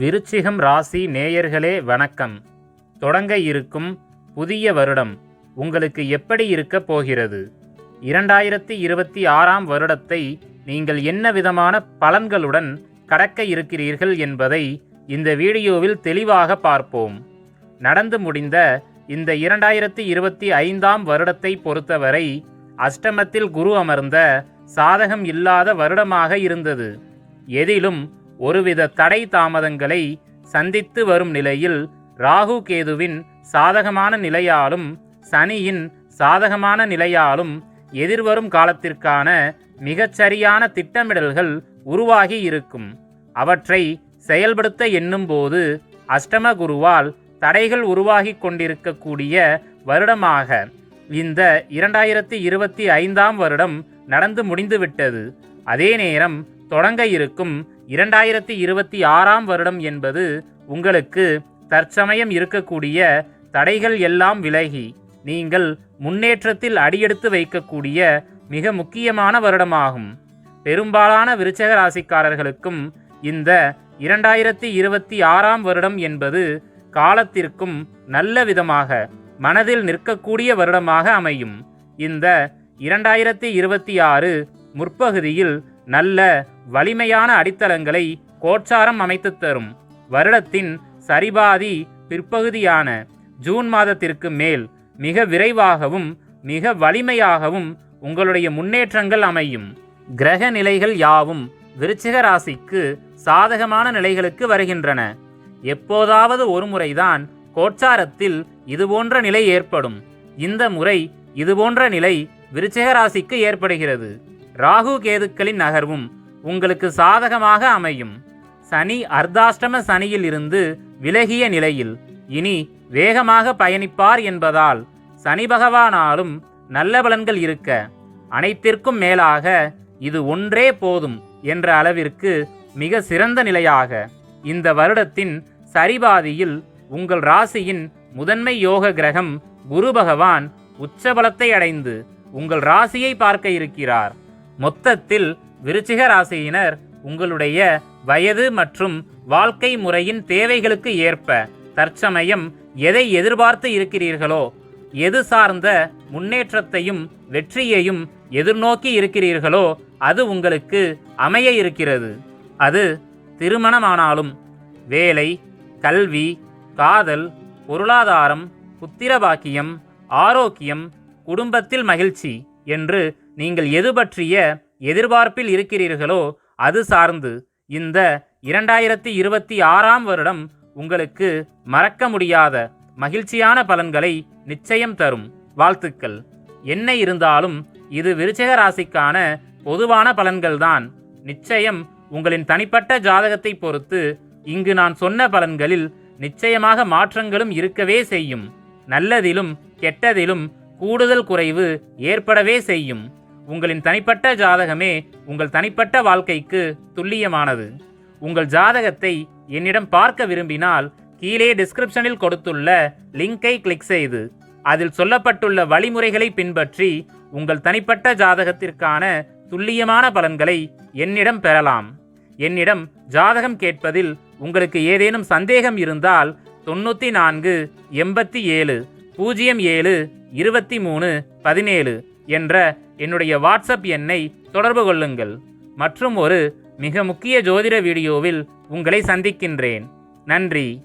விருச்சிகம் ராசி நேயர்களே வணக்கம். தொடங்க இருக்கும் புதிய வருடம் உங்களுக்கு எப்படி இருக்கப் போகிறது? இரண்டாயிரத்தி இருபத்தி ஆறாம் வருடத்தை நீங்கள் என்ன விதமான பலன்களுடன் கடக்க இருக்கிறீர்கள் என்பதை இந்த வீடியோவில் தெளிவாக பார்ப்போம். நடந்து முடிந்த இந்த இரண்டாயிரத்தி இருபத்தி ஐந்தாம் வருடத்தை பொறுத்தவரை அஷ்டமத்தில் குரு அமர்ந்த சாதகம் இல்லாத வருடமாக இருந்தது. எதிலும் ஒருவித தடை தாமதங்களை சந்தித்து வரும் நிலையில் ராகு கேதுவின் சாதகமான நிலையாலும் சனியின் சாதகமான நிலையாலும் எதிர்வரும் காலத்திற்கான மிகச்சரியான திட்டமிடல்கள் உருவாகி இருக்கும். அவற்றை செயல்படுத்த எண்ணும்போது அஷ்டம குருவால் தடைகள் உருவாகி கொண்டிருக்கக்கூடிய வருடமாக இந்த இரண்டாயிரத்தி இருபத்தி ஐந்தாம் வருடம் நடந்து முடிந்துவிட்டது. அதே நேரம் தொடங்க இருக்கும் இரண்டாயிரத்தி இருபத்தி ஆறாம் வருடம் என்பது உங்களுக்கு தற்சமயம் இருக்கக்கூடிய தடைகள் எல்லாம் விலகி நீங்கள் முன்னேற்றத்தில் அடியெடுத்து வைக்கக்கூடிய மிக முக்கியமான வருடமாகும். பெரும்பாலான விருச்சக ராசிக்காரர்களுக்கும் இந்த இரண்டாயிரத்தி இருபத்தி ஆறாம் வருடம் என்பது காலத்திற்கும் நல்ல விதமாக மனதில் நிற்கக்கூடிய வருடமாக அமையும். இந்த இரண்டாயிரத்தி இருபத்தி ஆறு முற்பகுதியில் நல்ல வலிமையான அடித்தளங்களை கோச்சாரம் அமைத்து தரும். வருடத்தின் சரிபாதி பிற்பகுதியான ஜூன் மாதத்திற்கு மேல் மிக விரைவாகவும் மிக வலிமையாகவும் உங்களுடைய முன்னேற்றங்கள் அமையும். கிரக நிலைகள் யாவும் விருச்சிக ராசிக்கு சாதகமான நிலைகளுக்கு வருகின்றன. எப்போதாவது ஒரு முறைதான் கோச்சாரத்தில் இதுபோன்ற நிலை ஏற்படும். இந்த முறை இதுபோன்ற நிலை விருச்சிக ராசிக்கு ஏற்படுகிறது. ராகு கேதுக்களின் நகர்வும் உங்களுக்கு சாதகமாக அமையும். சனி அர்த்தாஷ்டம சனியில் இருந்து விலகிய நிலையில் இனி வேகமாக பயணிப்பார் என்பதால் சனி பகவானாலும் நல்ல பலன்கள் இருக்க. அனைத்திற்கும் மேலாக இது ஒன்றே போதும் என்ற அளவிற்கு மிக சிறந்த நிலையாக. இந்த வருடத்தின் சரிபாதியில் உங்கள் ராசியின் முதன்மை யோக கிரகம் குரு பகவான் உச்சபலத்தை அடைந்து உங்கள் ராசியை பார்க்க இருக்கிறார். மொத்தத்தில் விருச்சிக ராசியினர் உங்களுடைய வயது மற்றும் வாழ்க்கை முறையின் தேவைகளுக்கு ஏற்ப தற்சமயம் எதை எதிர்பார்த்து இருக்கிறீர்களோ எது சார்ந்த முன்னேற்றத்தையும் வெற்றியையும் எதிர்நோக்கி இருக்கிறீர்களோ அது உங்களுக்கு அமைய இருக்கிறது. அது திருமணமானாலும் வேலை கல்வி காதல் பொருளாதாரம் புத்திரபாக்கியம் ஆரோக்கியம் குடும்பத்தில் மகிழ்ச்சி. என்று நீங்கள் எது பற்றிய எதிர்பார்ப்பில் இருக்கிறீர்களோ அது சார்ந்து இந்த இரண்டாயிரத்தி இருபத்தி ஆறாம் வருடம் உங்களுக்கு மறக்க முடியாத மகிழ்ச்சியான பலன்களை நிச்சயம் தரும். வாழ்த்துக்கள். என்ன இருந்தாலும் இது விருச்சக ராசிக்கான பொதுவான பலன்கள்தான். நிச்சயம் உங்களின் தனிப்பட்ட ஜாதகத்தை பொறுத்து இங்கு நான் சொன்ன பலன்களில் நிச்சயமாக மாற்றங்களும் இருக்கவே செய்யும். நல்லதிலும் கெட்டதிலும் கூடுதல் குறைவு ஏற்படவே செய்யும். உங்களின் தனிப்பட்ட ஜாதகமே உங்கள் தனிப்பட்ட வாழ்க்கைக்கு துல்லியமானது. உங்கள் ஜாதகத்தை என்னிடம் பார்க்க விரும்பினால் கீழே டிஸ்கிரிப்ஷனில் கொடுத்துள்ள லிங்கை கிளிக் செய்து அதில் சொல்லப்பட்டுள்ள வழிமுறைகளை பின்பற்றி உங்கள் தனிப்பட்ட ஜாதகத்திற்கான துல்லியமான பலன்களை என்னிடம் பெறலாம். என்னிடம் ஜாதகம் கேட்பதில் உங்களுக்கு ஏதேனும் சந்தேகம் இருந்தால் தொண்ணூற்றி நான்கு எண்பத்தி ஏழு பூஜ்ஜியம் ஏழு இருபத்தி மூணு பதினேழு என்ற என்னுடைய வாட்ஸ்அப் எண்ணை தொடர்பு கொள்ளுங்கள். மற்றும் ஒரு மிக முக்கிய ஜோதிட வீடியோவில் உங்களை சந்திக்கின்றேன். நன்றி.